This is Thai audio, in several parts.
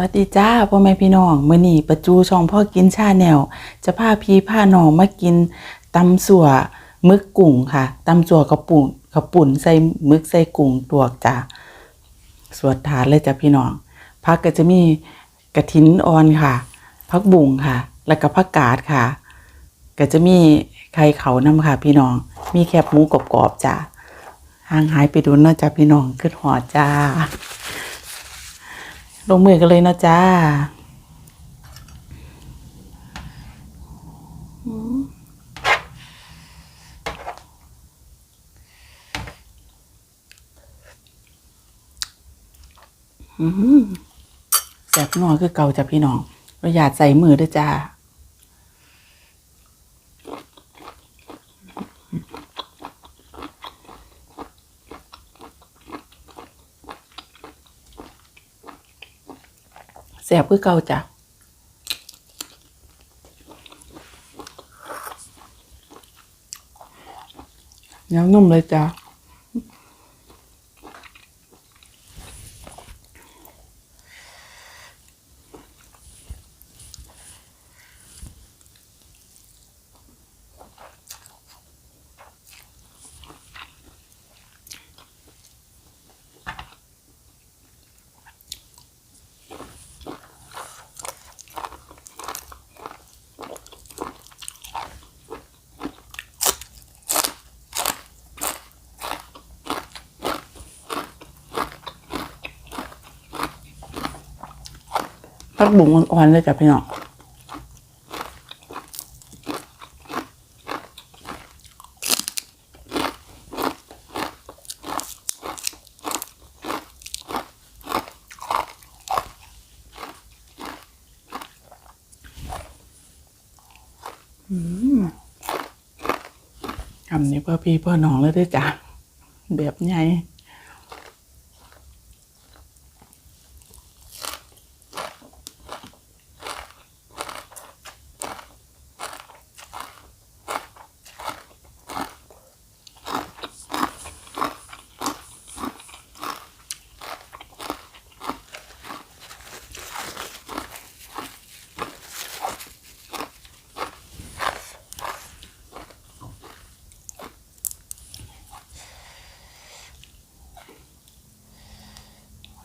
วัสดีจ้าพ่อแม่พี่น้องมื้อนี้ประจูช่องพ่อกินชาแนว จะพาพี่พาน้องมากินตำสั่วมึกกุ้งค่ะตำสั่วกระปุ่นกระปุ่นใส่มึกใส่กุ้งตวกจ้าสวดทานเลยจ้ะพี่น้องผักก็จะมีกระถินอ่อนค่ะผักบุ้งค่ะ แล้วก็ผักกาดค่ะ ก็จะมีไข่เขาน้ำค่ะ พี่น้อง มีแคบหมูกรอบๆจ้าห่างหายไปดูเนาะจ้ะพี่น้องขึ้นหอดจ้า ลงมือกันเลยนะจ้าอืมแสบนัวคือเก่าจ้ะพี่น้องประหยัดใส่มือด้วยจ้า แสบคือเก่าจ้ะเนื้อนุ่มเลยจ้ะ ผักบุ้งอ่อนๆเลยจ้ะพี่น้องอืมคำนี้เพื่อพี่เพื่อน้องเลยด้วยจ้ะแบบให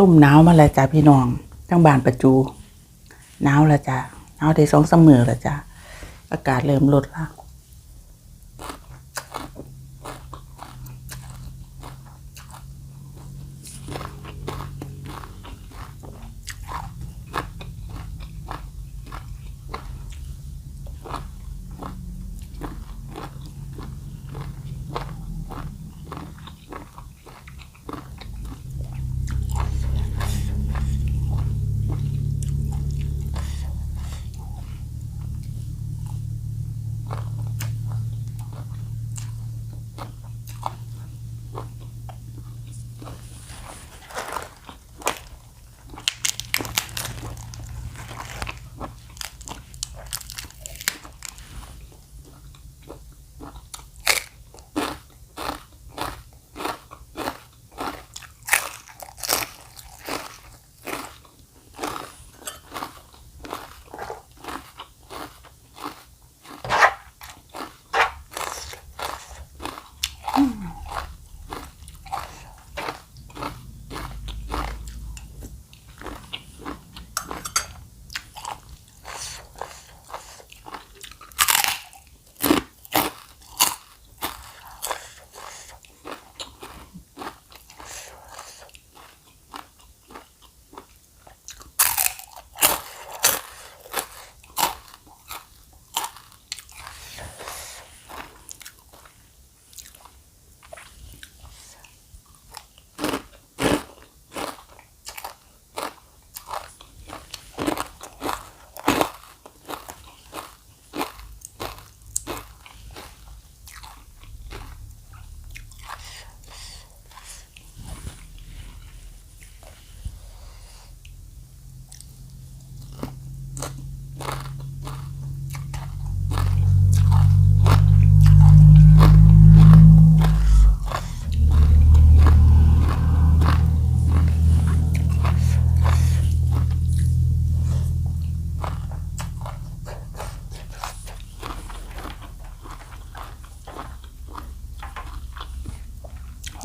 ลมหนาวมาแล้วจ้ะพี่น้องทั้งบานประจูหนาวแล้วจ้ะหนาวได้สองสามมือแล้วจ้ะอากาศเริ่มลดแล้ว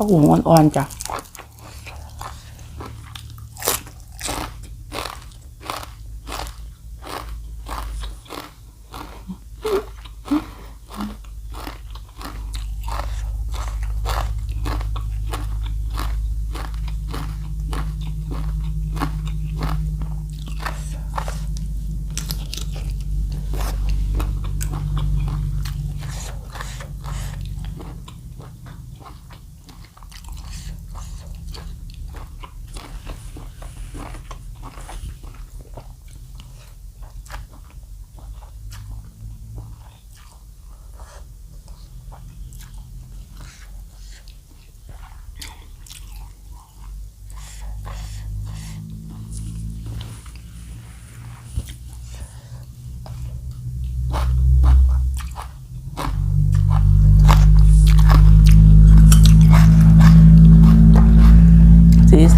ผักบุ้งอ่อนๆจ้ะ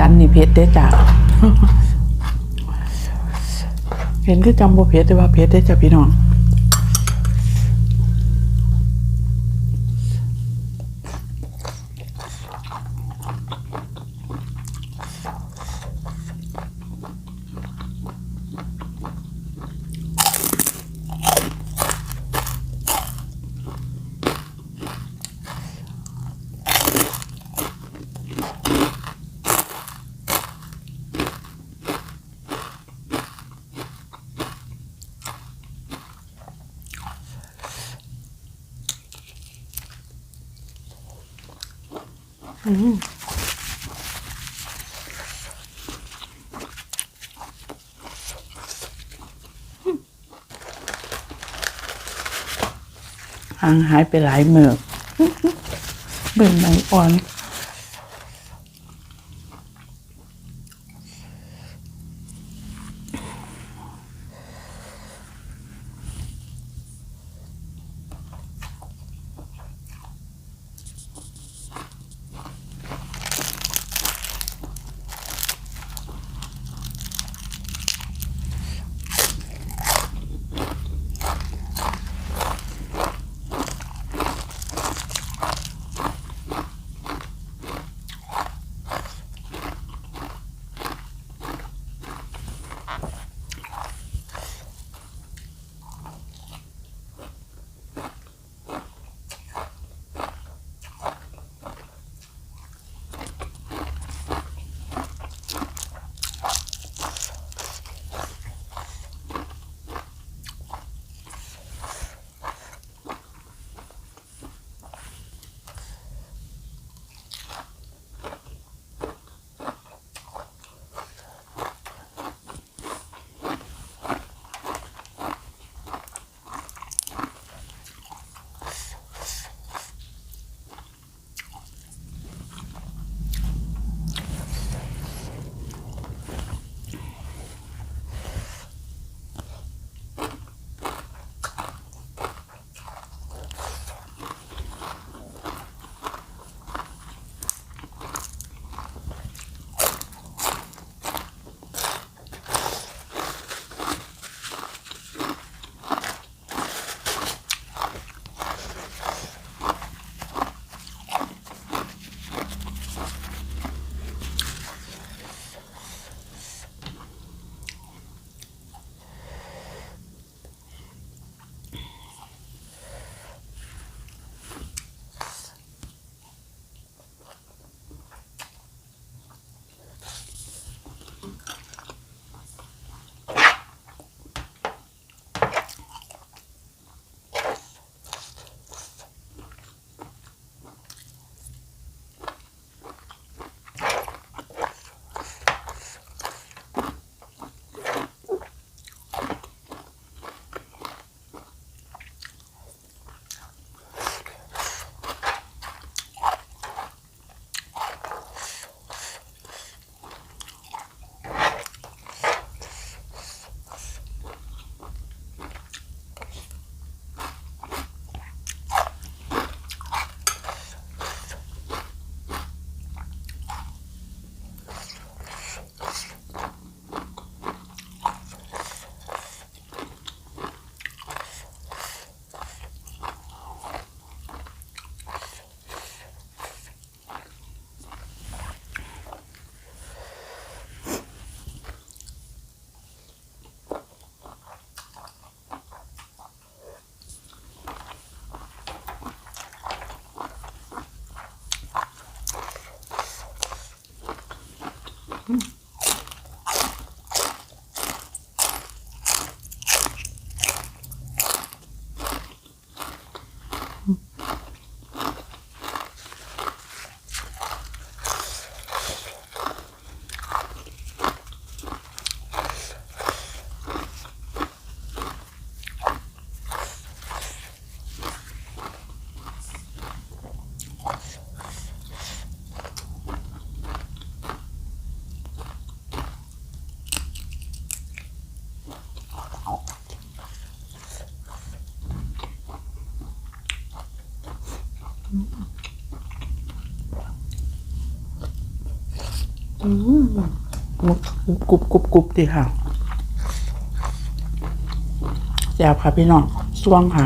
สันนี่เผ็ดเด้จ้ะเห็นคือจำบ่เผ็ดแต่ว่าเผ็ดได้จ้ะพี่น้อง ห่างหายไปหลายเมือกเบิ่งหนอ่อน อืมกกรุบกรุบกรุบดีค่ะแซ่บค่ะพี่น้องสวงค่ะ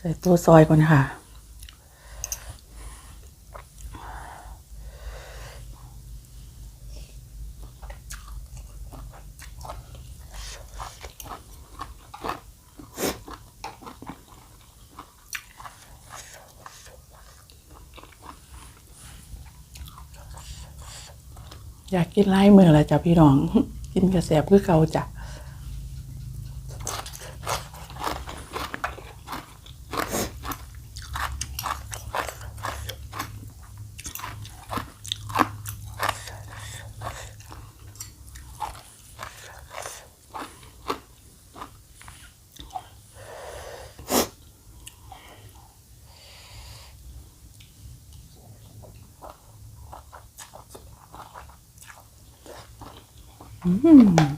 ใส่ตัวซอยก่อนค่ะ อยากกินไล่มือแล้วจ้ะพี่น้อง กินกระแสบคือเก่าจ้ะ Mm.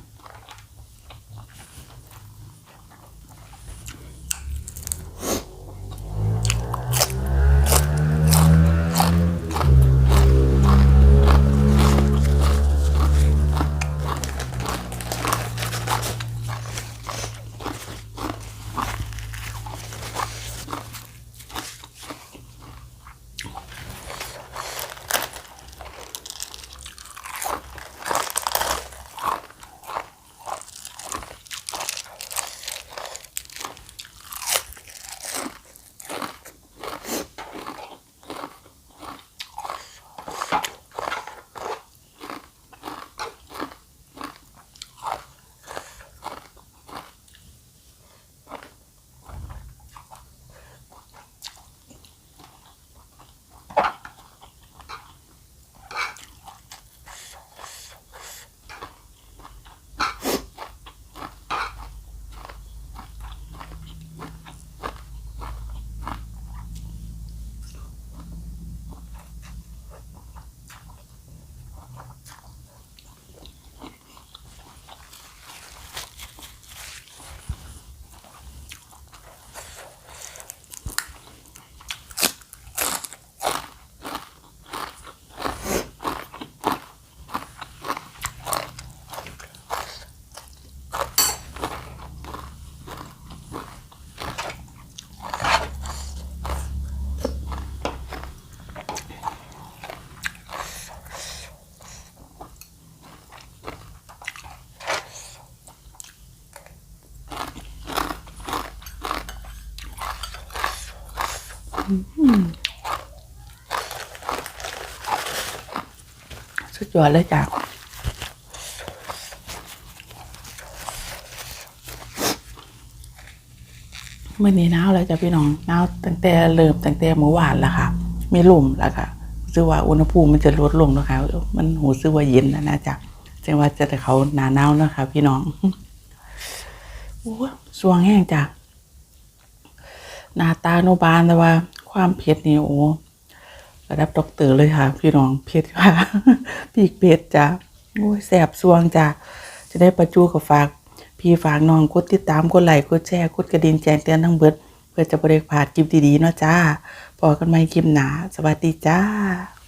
สุดยอดเลยจ้ะเมื่อนี้หนาวแล้วจ้ะพี่น้องหนาวตั้งแต่เริ่มตั้งแต่เมื่อวานแล้วค่ะ มีลมแล้วค่ะรู้สึกว่าอุณหภูมิมันจะลดลงแล้วค่ะมันหูซึกว่าเย็นนะนะจ๊ะจังว่าจะแต่เขาหนาหนาวนะคะ พี่น้องโอ้สวงแห้งจ้ะหน้าตาโนบานแต่ว่า ความเผ็ดนี่โอ้ระดับด็อกเตอร์เลยค่ะ พี่น้องเผ็ดค่ะปีกเผ็ดจ้ะโอ้ยแสบสวงจ้ะจะได้ประจูกับฝาก พี่ฝากน้องกดติดตามกดไลค์กดแชร์กดกระดิ่งแจ้งเตือนทั้งเบิด เพื่อจะบริกผ่าดคลิปดีๆเนาะจ้าพอกันใหม่คลิปหนาสวัสดีจ้า